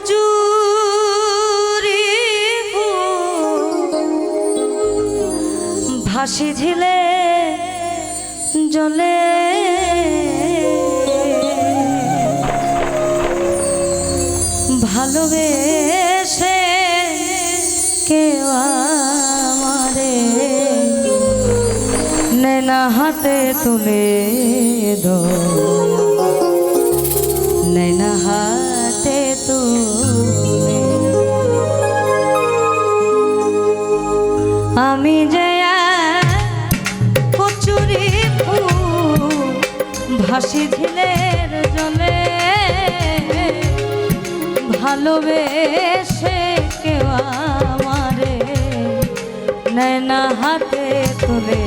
কচুরি ভাসি ঝিলে জলে। ভালোবেসে কেউ আমারে নেনা হাতে তুলে দো নেনা হাতে আমি যে কচুরি ফুল ভাসি ঝিলের জলে, ভালোবেসে কেউ আমারে নैना হাতে তুলে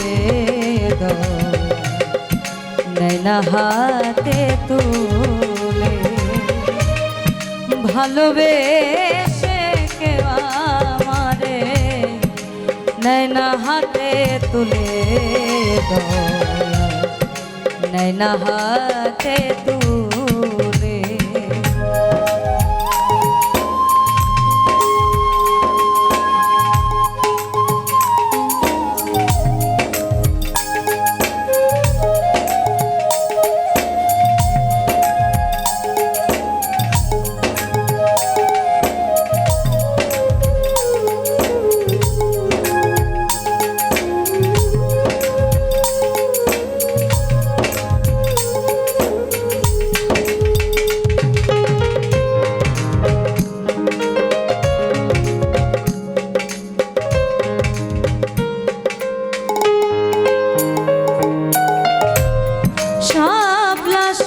নैना হাতে তুলে। ভালোবেসে নैना হাতে তুলে দাও নैना হাতে তুলে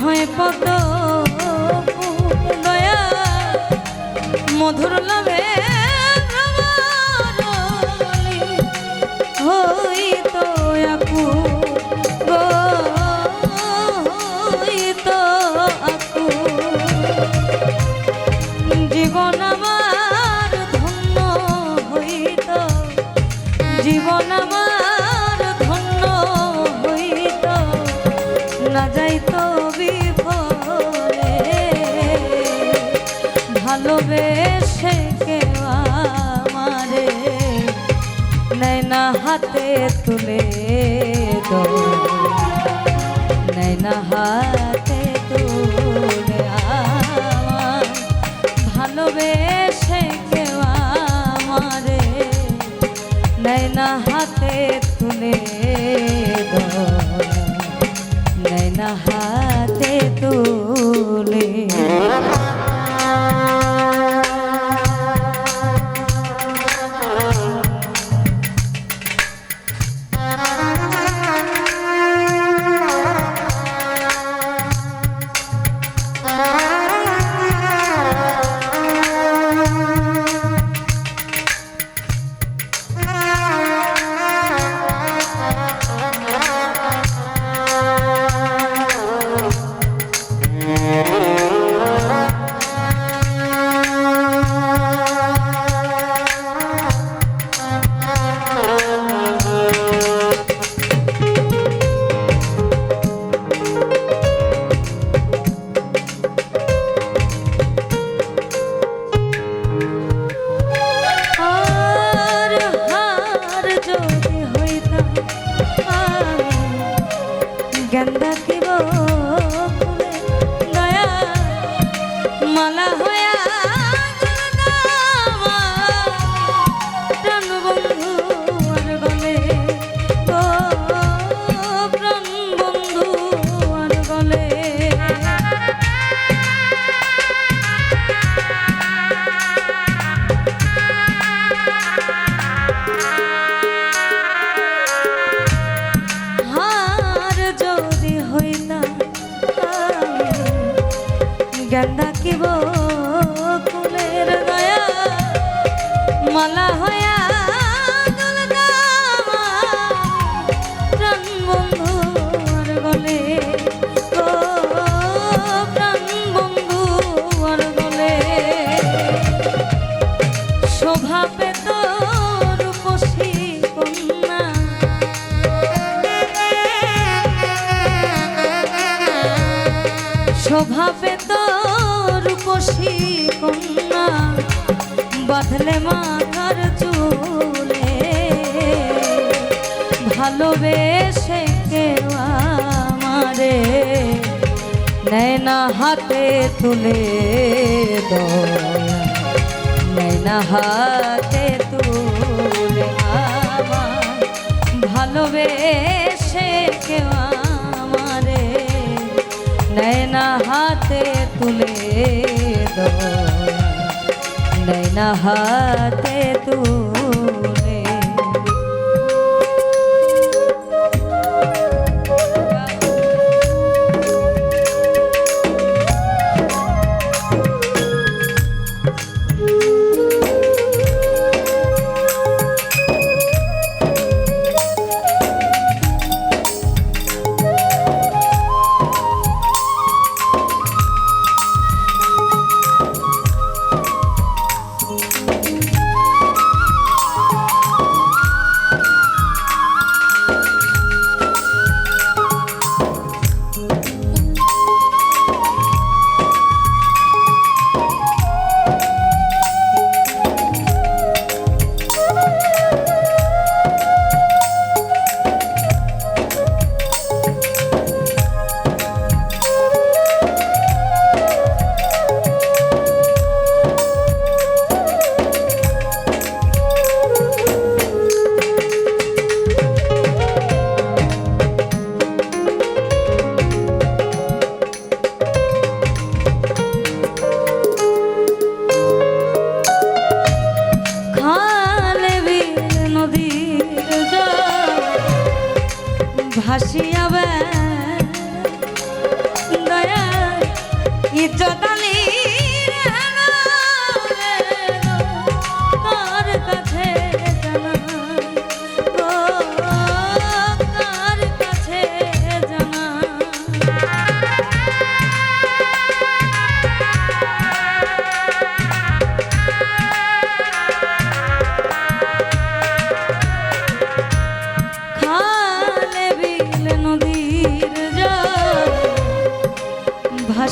হয় পদ দয়া। মধুর লাভে ভাবে সে কেউ আমারে হাতে তুলে নয়না হাতে তুলে আমার ভালোবেসে কেউ আমারে নয়না হাতে তুলে নয়না হাতে তুলে গেন্দা কি বাঁধলে মাথার চুলে। ভালোবেসে কেউ আমারে নেয় না হাতে তুলে দয়া। নেয় হাতে তুলে ভালোবেসে কেউ আমারে নেয় না হাতে তুলে দয়া। নেয় না হাতে তুলে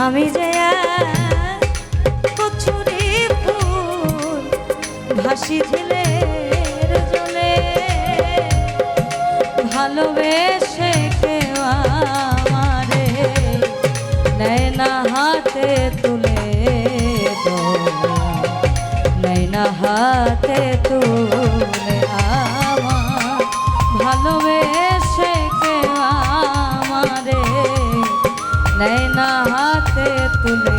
আমি যে কচুরি ফুল ভাসি ঝিলের জলে, ভালোবেসে কেউ আমারে নেয় হাতে তুলে নেয় না হাতে তুলে আমার ভালোবেসে কেউ আমারে নেয় না তুলে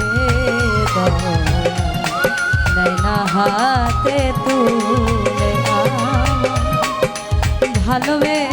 দাও। হাতে তুলে ভালোবেসে